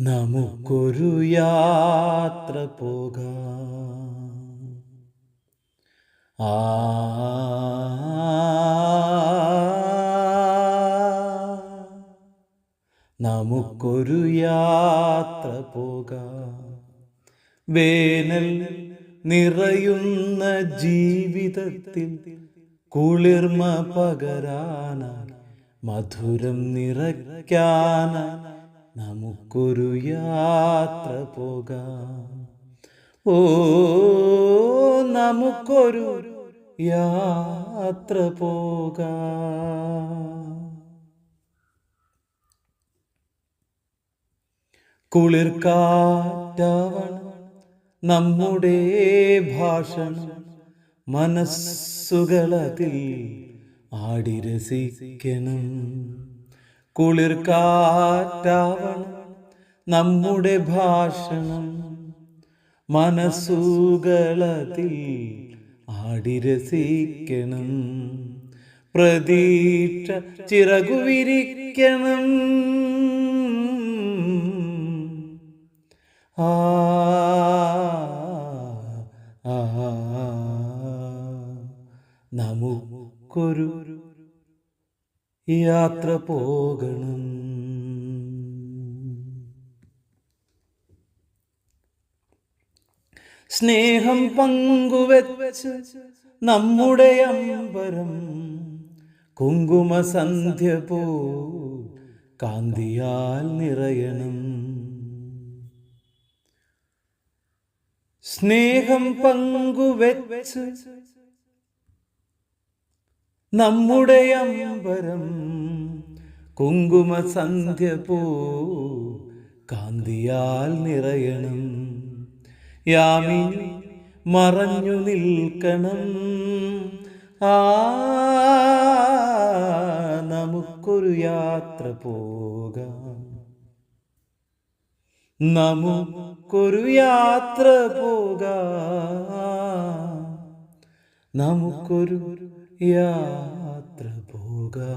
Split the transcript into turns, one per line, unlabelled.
നമുക്കൊരു യാത്ര പോകാം. ആ. നമുക്കൊരു യാത്ര പോകാം. വേനൽ നിറയുന്ന ജീവിതത്തിൽ കുളിർമ പകരാനാണ് മധുരം നിറയ്ക്കാനായി നമുക്കൊരു യാത്ര പോകാം. ഓ നമുക്കൊരു യാത്ര പോകാം. കുളിർക്കാറ്റാവണം നമ്മുടെ ഭാഷണം മനസ്സുകളതിൽ ആടിരസിക്കണം. കുളിർക്കാറ്റാവണം നമ്മുടെ ഭാഷണം മനസ്സുകളതിൽ ആടിരസിക്കണം. പ്രതീക്ഷ ചിറകുവിരിക്കണം. ആ ആ, നമുക്കൊരു യാത്ര പോകണം. സ്നേഹം പങ്കുവെച്ച് നമ്മുടെ അമ്പരം കുങ്കുമ സന്ധ്യ പോ കാന്തിയാൽ നിറയണം. സ്നേഹം പങ്കുവെച്ച് നമ്മുടെ അമ്പരം കുങ്കുമ സന്ധ്യ പോ കാന്തിയാൽ നിറയണം. യാമി മറഞ്ഞു നിൽക്കണം. ആ നമുക്കൊരു യാത്ര പോകാം. നമുക്കൊരു യാത്ര പോകാം. നമുക്കൊരു യാത്ര പോകാം.